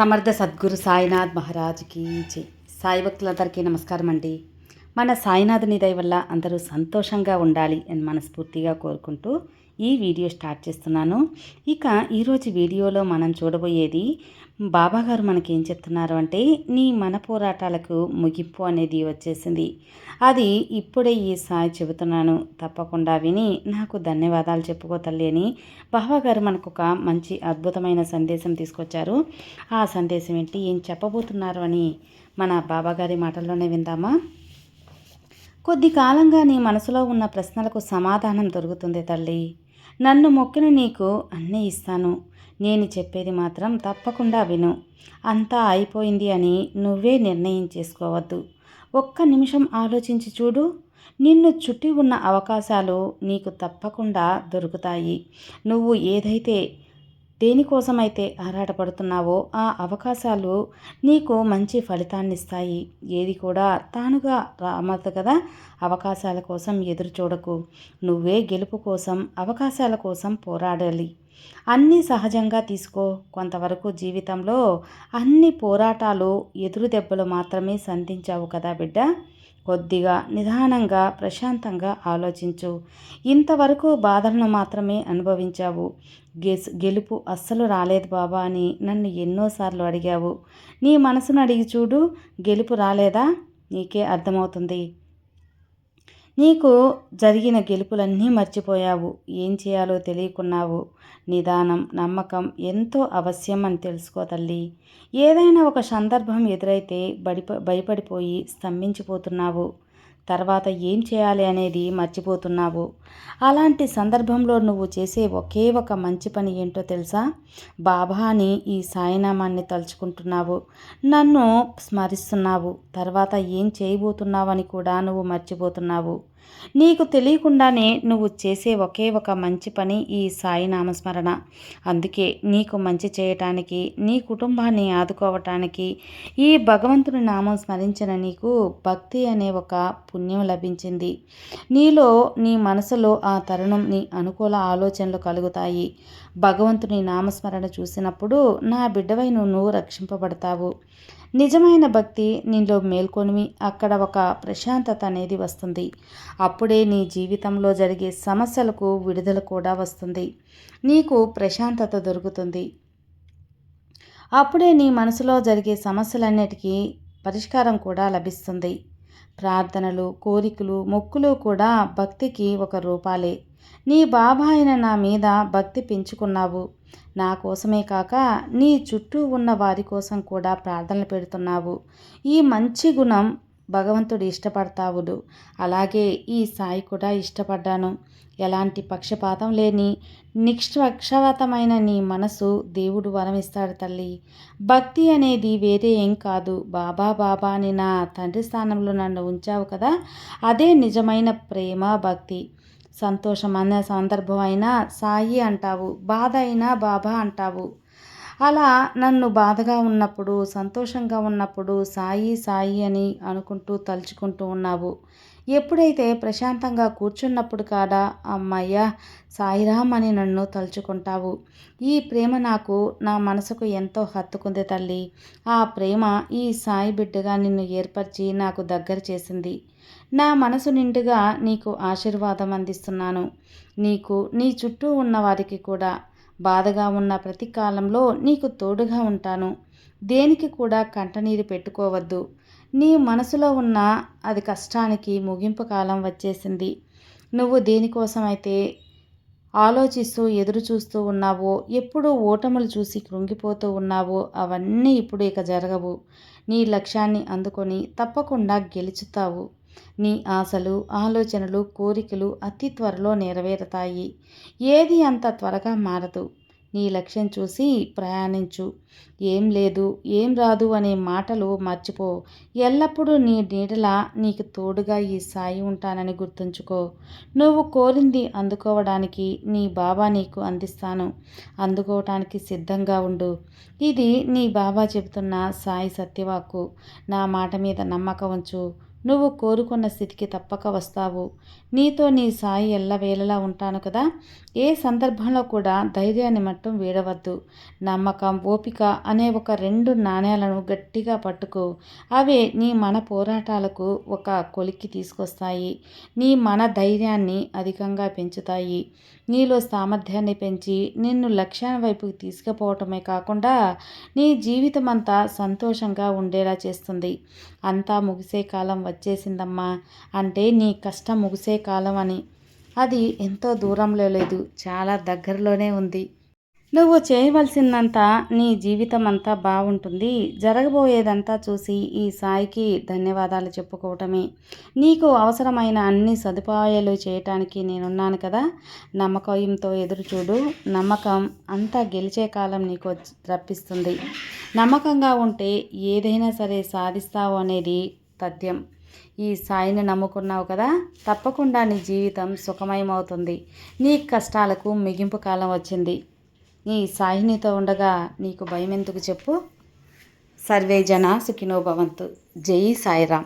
సమర్థ సద్గురు సాయినాథ్ మహారాజ్కి జై. సాయి భక్తులందరికీ నమస్కారం అండి. మన సాయినాథుని దయ వల్ల అందరూ సంతోషంగా ఉండాలి అని మనస్ఫూర్తిగా కోరుకుంటూ ఈ వీడియో స్టార్ట్ చేస్తున్నాను. ఇక ఈరోజు వీడియోలో మనం చూడబోయేది బాబాగారు మనకి ఏం చెప్తున్నారు అంటే నీ మన పోరాటాలకు ముగింపు అనేది వచ్చేసింది. అది ఇప్పుడే ఈ సాయి చెబుతున్నాను. తప్పకుండా విని నాకు ధన్యవాదాలు చెప్పుకో తల్లి అని బాబాగారు మనకు ఒక మంచి అద్భుతమైన సందేశం తీసుకొచ్చారు. ఆ సందేశం ఏంటి ఏం చెప్పబోతున్నారు అని మన బాబాగారి మాటల్లోనే విందామా? కొద్ది కాలంగా నీ మనసులో ఉన్న ప్రశ్నలకు సమాధానం దొరుకుతుంది తల్లి. నన్ను మొక్కిన నీకు అన్నీ ఇస్తాను. నేను చెప్పేది మాత్రం తప్పకుండా విను. అంతా అయిపోయింది అని నువ్వే నిర్ణయం చేసుకోవద్దు. ఒక్క నిమిషం ఆలోచించి చూడు. నిన్ను చుట్టి ఉన్న అవకాశాలు నీకు తప్పకుండా దొరుకుతాయి. నువ్వు ఏదైతే దేనికోసమైతే ఆరాటపడుతున్నావో ఆ అవకాశాలు నీకు మంచి ఫలితాన్ని ఇస్తాయి ఏది కూడా తానుగా రామదు కదా అవకాశాల కోసం ఎదురు చూడకు. నువ్వే గెలుపు కోసం అవకాశాల కోసం పోరాడాలి. అన్నీ సహజంగా తీసుకో. కొంతవరకు జీవితంలో అన్ని పోరాటాలు ఎదురు దెబ్బలు మాత్రమే సంధించావు కదా బిడ్డ. కొద్దిగా నిదానంగా ప్రశాంతంగా ఆలోచించు. ఇంతవరకు బాధలను మాత్రమే అనుభవించావు. గెస్ గెలుపు అస్సలు రాలేదు బాబా అని నన్ను ఎన్నోసార్లు అడిగావు. నీ మనసును అడిగి చూడు గెలుపు రాలేదా? నీకే అర్థమవుతుంది. నీకు జరిగిన గెలుపులన్నీ మర్చిపోయావు. ఏం చేయాలో తెలియకున్నావు. నిదానం నమ్మకం ఎంతో అవశ్యం అని తెలుసుకో తల్లి. ఏదైనా ఒక సందర్భం ఎదురైతే బడిప భయపడిపోయి స్తంభించిపోతున్నావు. తర్వాత ఏం చేయాలి అనేది మర్చిపోతున్నావు. అలాంటి సందర్భంలో నువ్వు చేసే ఒకే ఒక మంచి పని ఏంటో తెలుసా? బాబాని ఈ సాయినామాన్ని తలుచుకుంటున్నావు. నన్ను స్మరిస్తున్నావు. తర్వాత ఏం చేయబోతున్నావని కూడా నువ్వు మర్చిపోతున్నావు. నీకు తెలియకుండానే నువ్వు చేసే ఒకే ఒక మంచి పని ఈ సాయి నామస్మరణ. అందుకే నీకు మంచి చేయటానికి నీ కుటుంబాన్ని ఆదుకోవటానికి ఈ భగవంతుని నామం స్మరించిన నీకు భక్తి అనే ఒక పుణ్యం లభించింది. నీలో నీ మనసులో ఆ తరుణం నీ అనుకూల ఆలోచనలు కలుగుతాయి. భగవంతుని నామస్మరణ చూసినప్పుడు నా బిడ్డవై నువ్వు రక్షింపబడతావు. నిజమైన భక్తి నీలో మేల్కొనివి అక్కడ ఒక ప్రశాంతత అనేది వస్తుంది. అప్పుడే నీ జీవితంలో జరిగే సమస్యలకు విడుదల కూడా వస్తుంది. నీకు ప్రశాంతత దొరుకుతుంది. అప్పుడే నీ మనసులో జరిగే సమస్యలన్నిటికీ పరిష్కారం కూడా లభిస్తుంది. ప్రార్థనలు కోరికలు మొక్కులు కూడా భక్తికి ఒక రూపాలే. నీ బాబా అయిన నా మీద భక్తి పెంచుకున్నావు. నా కోసమే కాక నీ చుట్టూ ఉన్న వారి కోసం కూడా ప్రార్థనలు పెడుతున్నావు. ఈ మంచి గుణం భగవంతుడు ఇష్టపడతావుడు. అలాగే ఈ సాయి కూడా ఇష్టపడ్డాను. ఎలాంటి పక్షపాతం లేని నిష్పక్షపాతమైన నీ మనసు దేవుడు వరమిస్తాడు తల్లి. భక్తి అనేది వేరే ఏం కాదు. బాబా బాబా అని నా తండ్రి స్థానంలో నన్ను ఉంచావు కదా అదే నిజమైన ప్రేమ భక్తి. సంతోషం అనే సందర్భం అయినా సాయి అంటావు బాధ అయినా బాబా అంటావు. అలా నన్ను బాధగా ఉన్నప్పుడు సంతోషంగా ఉన్నప్పుడు సాయి సాయి అని అనుకుంటూ తలుచుకుంటూ ఉన్నావు. ఎప్పుడైతే ప్రశాంతంగా కూర్చున్నప్పుడు కాడా అమ్మయ్య సాయిరామ్ అని నన్ను తలుచుకుంటావు. ఈ ప్రేమ నాకు నా మనసుకు ఎంతో హత్తుకుంది తల్లి. ఆ ప్రేమ ఈ సాయి బిడ్డగా నిన్ను ఏర్పరిచి నాకు దగ్గర చేసింది. నా మనసు నిండుగా నీకు ఆశీర్వాదం అందిస్తున్నాను. నీకు నీ చుట్టూ ఉన్న వారికి కూడా బాధగా ఉన్న ప్రతి కాలంలో నీకు తోడుగా ఉంటాను. దేనికి కూడా కంటనీరు పెట్టుకోవద్దు. నీ మనసులో ఉన్న అది కష్టానికి ముగింపు కాలం వచ్చేసింది. నువ్వు దేనికోసమైతే ఆలోచిస్తూ ఎదురు చూస్తూ ఉన్నావో ఎప్పుడూ ఓటములు చూసి కృంగిపోతూ ఉన్నావో అవన్నీ ఇప్పుడు ఇక జరగవు. నీ లక్ష్యాన్ని అందుకొని తప్పకుండా గెలుచుతావు. నీ ఆశలు ఆలోచనలు కోరికలు అతి త్వరలో నెరవేరుతాయి. ఏది అంత త్వరగా మారదు. నీ లక్ష్యం చూసి ప్రయాణించు. ఏం లేదు ఏం రాదు అనే మాటలు మర్చిపో. ఎల్లప్పుడూ నీ నీడలా నీకు తోడుగా ఈ సాయి ఉంటానని గుర్తుంచుకో. నువ్వు కోరింది అందుకోవడానికి నీ బాబా నీకు అందిస్తాను. అందుకోవటానికి సిద్ధంగా ఉండు. ఇది నీ బాబా చెబుతున్న సాయి సత్యవాక్కు. నా మాట మీద నమ్మకం ఉంచు. నువ్వు కోరుకున్న స్థితికి తప్పక వస్తావు. నీతో నీ సాయి ఎల్లవేళలా ఉంటాను కదా? ఏ సందర్భంలో కూడా ధైర్యాన్ని మట్టం వీడవద్దు. నమ్మకం ఓపిక అనే ఒక రెండు నాణ్యాలను గట్టిగా పట్టుకో. అవే నీ మన పోరాటాలకు ఒక కొలిక్కి తీసుకొస్తాయి. నీ మన ధైర్యాన్ని అధికంగా పెంచుతాయి. నీలో సామర్థ్యాన్ని పెంచి నిన్ను లక్ష్యాల వైపుకి తీసుకుపోవటమే కాకుండా నీ జీవితం అంతా సంతోషంగా ఉండేలా చేస్తుంది. అంతా ముగిసే కాలం వచ్చేసిందమ్మా. అంటే నీ కష్టం ముగిసే కాలం అని. అది ఎంతో దూరంలో లేదు చాలా దగ్గరలోనే ఉంది. నువ్వు చేయవలసిందంతా నీ జీవితం అంతా బాగుంటుంది జరగబోయేదంతా చూసి ఈ సాయికి ధన్యవాదాలు చెప్పుకోవటమే. నీకు అవసరమైన అన్ని సదుపాయాలు చేయటానికి నేనున్నాను కదా. నమ్మకంతో ఎదురు చూడు నమ్మకం అంతా గెలిచే కాలం నీకు రప్పిస్తుంది. నమ్మకంగా ఉంటే ఏదైనా సరే సాధిస్తావు అనేది తథ్యం. ఈ సాయిని నమ్ముకున్నావు కదా? తప్పకుండా నీ జీవితం సుఖమయమవుతుంది. నీ కష్టాలకు మిగింపు కాలం వచ్చింది. నీ సాయినితో ఉండగా నీకు భయం ఎందుకు చెప్పు? సర్వే జన సుఖినో భవంతు. జై సాయిరామ్.